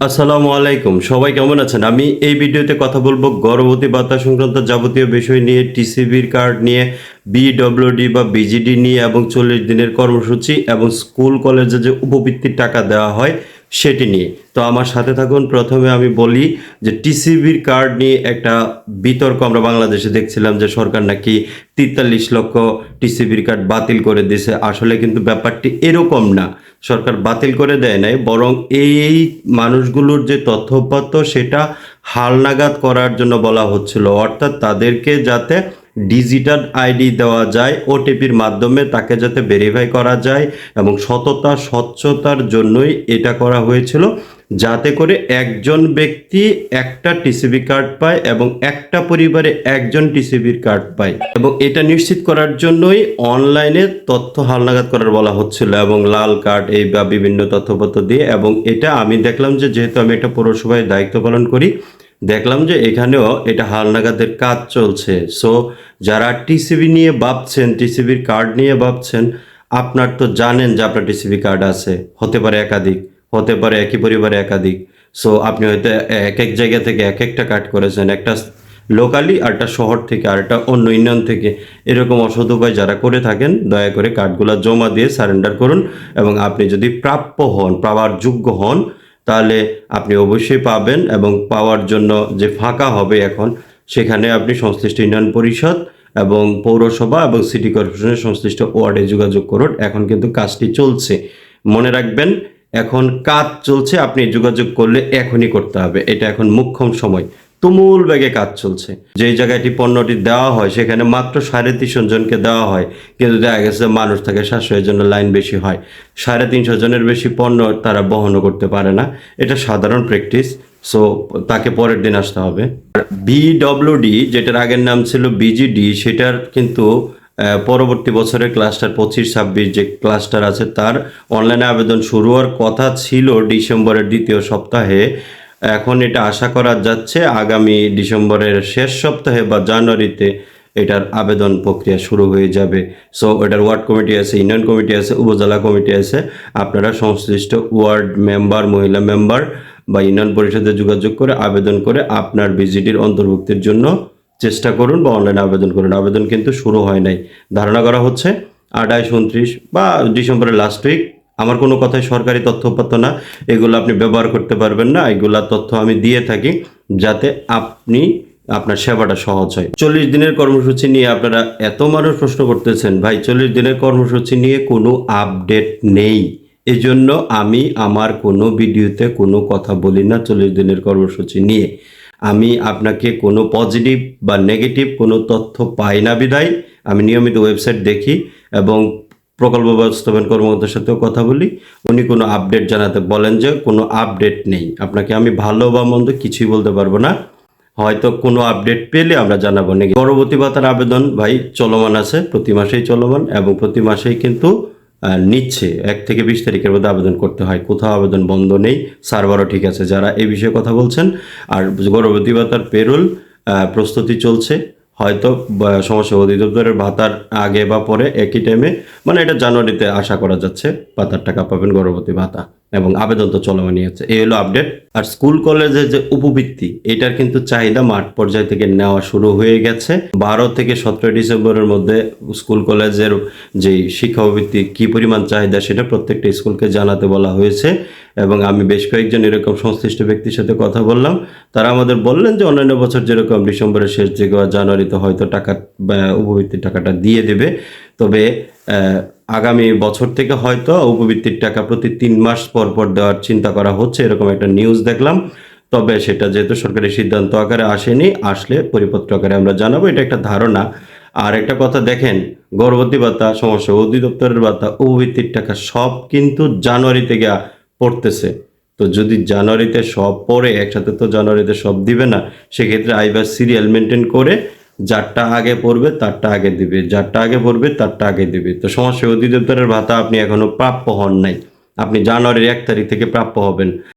আসসালামু আলাইকুম। সবাই কেমন আছেন? আমি এই ভিডিওতে কথা বলব গর্ভবতী ভাতা সংক্রান্ত যাবতীয় বিষয় নিয়ে, টিসিবির কার্ড নিয়ে, বিডব্লিউডি বা বিজিডি নিয়ে এবং চল্লিশ দিনের কর্মসূচি এবং স্কুল, কলেজে যে উপবৃত্তির টাকা দেওয়া হয় সেটি নিয়ে। তো আমার সাথে থাকুন। প্রথমে আমি বলি যে টিসিবির কার্ড নিয়ে একটা বিতর্ক আমরা বাংলাদেশে দেখছিলাম যে সরকার নাকি তেতাল্লিশ লক্ষ টিসিবির কার্ড বাতিল করে দিয়েছে। আসলে কিন্তু ব্যাপারটি এরকম না। সরকার বাতিল করে দেয় নাই, বরং এই মানুষগুলোর যে তথ্যপত্র সেটা হালনাগাদ করার জন্য বলা হচ্ছিল। অর্থাৎ তাদেরকে যাতে ডিজিটাল আইডি দেওয়া যায় ওটিপির মাধ্যমে তাকে যাতে ভেরিফাই করা যায় এবং সততা, স্বচ্ছতার জন্যই এটা করা হয়েছিল। যাতে করে একজন ব্যক্তি একটা টিসিবি কার্ড পায় এবং একটা পরিবারে একজন টিসিবির কার্ড পায়। এবং এটা নিশ্চিত করার জন্যই অনলাইনে তথ্য হালনাগাদ করার বলা হচ্ছিল এবং লাল কার্ড এই বা বিভিন্ন তথ্যপত্র দিয়ে। এবং এটা আমি দেখলাম যে যেহেতু আমি এটা পৌরসভায় দায়িত্ব পালন করি দেখলাম যে এখানেও এটা হালনাগাদের কাজ চলছে। সো যারা টিসিবি নিয়ে ভাবছেন টিসিবির কার্ড নিয়ে ভাবছেন, আপনার তো জানেন যে আপনার টিসিবি কার্ড আছে। হতে পারে একাধিক, হতে পারে একই পরিবারে একাধিক। সো আপনি হয়তো এক এক জায়গা থেকে এক একটা কার্ড করেছেন, একটা লোকালি আর একটা শহর থেকে আর একটা অন্য ইউনিয়ন থেকে। এরকম অসৎ উপায় যারা করে থাকেন, দয়া করে কার্ডগুলো জমা দিয়ে সারেন্ডার করুন এবং আপনি যদি প্রাপ্য হন, পাওয়ার যোগ্য হন তাহলে আপনি অবশ্যই পাবেন এবং পাওয়ার জন্য যে ফাঁকা হবে এখন, সেখানে আপনি সংশ্লিষ্ট ইউনিয়ন পরিষদ এবং পৌরসভা এবং সিটি কর্পোরেশনের সংশ্লিষ্ট ওয়ার্ডে যোগাযোগ করুন। এখন কিন্তু কাজটি চলছে। মনে রাখবেন, এখন কাজ চলছে, আপনি যোগাযোগ করলে এখনই করতে হবে। এটা এখন মুখ্যম সময়। তুমুল বেগে কাজ চলছে। যেই জায়গাটি পণ্যটি দেওয়া হয়, সেখানে মাত্র সাড়ে তিনশো জনকে দেওয়া হয়। কিন্তু দেখা গেছে মানুষ থাকে সাশ্রয়ের জন্য লাইন বেশি হয়। সাড়ে তিনশো জনের বেশি পণ্য তারা বহনও করতে পারে না। এটা সাধারণ প্র্যাকটিস, সো তাকে পরের দিন আসতে হবে। বিডব্লিউডি যেটার আগের নাম ছিল বিজিডি সেটার কিন্তু পরবর্তী বছরের ক্লাস্টার পঁচিশ, ছাব্বিশ যে ক্লাস্টার আছে, তার অনলাইনে আবেদন শুরু হওয়ার কথা ছিল ডিসেম্বরের দ্বিতীয় সপ্তাহে। এখন এটা আশা করা যাচ্ছে আগামী ডিসেম্বরের শেষ সপ্তাহে বা জানুয়ারিতে এটার আবেদন প্রক্রিয়া শুরু হয়ে যাবে। সো এটার ওয়ার্ড কমিটি আছে, ইউনিয়ন কমিটি আছে, উপজেলা কমিটি আছে। আপনারা সংশ্লিষ্ট ওয়ার্ড মেম্বার, মহিলা মেম্বার বা ইউনিয়ন পরিষদে যোগাযোগ করে আবেদন করে আপনার বিজিডির অন্তর্ভুক্তির জন্য চেষ্টা করুন বা অনলাইনে আবেদন করুন। আবেদন কিন্তু শুরু হয় নাই। ধারণা করা হচ্ছে আঠাইশ উনত্রিশ বা ডিসেম্বরের লাস্ট উইক আমার কোনো কথাই সরকারি তথ্য তথ্যপত্র না। এগুলো আপনি ব্যবহার করতে পারবেন না। এগুলা তথ্য আমি দিয়ে থাকি যাতে আপনি আপনার সেবাটা সহজ হয়। চল্লিশ দিনের কর্মসূচি নিয়ে আপনারা এত মানুষ প্রশ্ন করতেছেন, ভাই, চল্লিশ দিনের কর্মসূচি নিয়ে কোনো আপডেট নেই। এজন্য আমি আমার কোনো ভিডিওতে কোনো কথা বলি না চল্লিশ দিনের কর্মসূচি নিয়ে। আমি আপনাকে কোনো পজিটিভ বা নেগেটিভ কোনো তথ্য পাই না বিদায় আমি নিয়মিত ওয়েবসাইট দেখি এবং প্রকল্প বাস্তবায়ন কর্মকর্তার সাথেও কথা বলি। উনি কোনো আপডেট জানাতে বলেন যে কোনো আপডেট নেই। আপনাকে আমি ভালো বা মন্দ কিছুই বলতে পারব না। হয়তো কোনো আপডেট পেলে আমরা জানাব। নাকি গর্ভবতী ভাতার আবেদন ভাই চলমান আছে, প্রতি মাসেই চলমান এবং প্রতি মাসেই কিন্তু নিচ্ছে। এক থেকে বিশ তারিখের মধ্যে আবেদন করতে হয়। কোথাও আবেদন বন্ধ নেই, সার্ভারও ঠিক আছে। যারা এই বিষয়ে কথা বলছেন, আর গর্ভবতী ভাতার পেরোল প্রস্তুতি চলছে হয়তো সমস্যা অধিদপ্তরের ভাতার আগে বা পরে একই টাইমে মানে এটা জানুয়ারিতে আশা করা যাচ্ছে, ভাতার টাকা পাবেন গর্ভবতী ভাতা এবং আবেদন তো চলমানই আছে। এই হলো আপডেট আর স্কুল কলেজে যে উপবৃত্তি, এটার কিন্তু চাহিদা মাঠ পর্যায় থেকে নেওয়া শুরু হয়ে গেছে। বারো থেকে সতেরো ডিসেম্বরের মধ্যে স্কুল কলেজের যে শিক্ষা উপবৃত্তি কি পরিমাণ চাহিদা সেটা প্রত্যেকটা স্কুলকে জানাতে বলা হয়েছে। এবং আমি বেশ কয়েকজন এরকম সংশ্লিষ্ট ব্যক্তির সাথে কথা বললাম। তারা আমাদের বললেন যে অন্যান্য বছর যেরকম ডিসেম্বরের শেষ দিকে বা জানুয়ারিতে হয়তো টাকা উপবৃত্তির টাকাটা দিয়ে দেবে, তবে আগামী বছর থেকে হয়তো উপবৃত্তির টাকা প্রতি তিন মাস পর পর দেওয়ার চিন্তা করা হচ্ছে, এরকম একটা নিউজ দেখলাম। তবে সেটা যেহেতু সরকারি সিদ্ধান্ত আকারে আসেনি, আসলে পরিপত্র আকারে আমরা জানাব, এটা একটা ধারণা। আর একটা কথা দেখেন, গর্ভবতী ভাতা সমস্যা অধিদপ্তরের ভাতা, উপবৃত্তির টাকা সব কিন্তু জানুয়ারিতে থেকে পড়তেছে। তো যদি জানুয়ারিতে সব পড়ে, একসাথে তো জানুয়ারিতে সব দিবে না, সেক্ষেত্রে আইবার সিরিয়াল মেনটেন করে যারটা আগে পড়বে তারটা আগে দিবে, যারটা আগে পড়বে তারটা আগে দিবে। তো সমস্যা অধিদপ্তরের ভাতা আপনি এখনও প্রাপ্য হন নাই। আপনি জানুয়ারির এক তারিখ থেকে প্রাপ্য হবেন।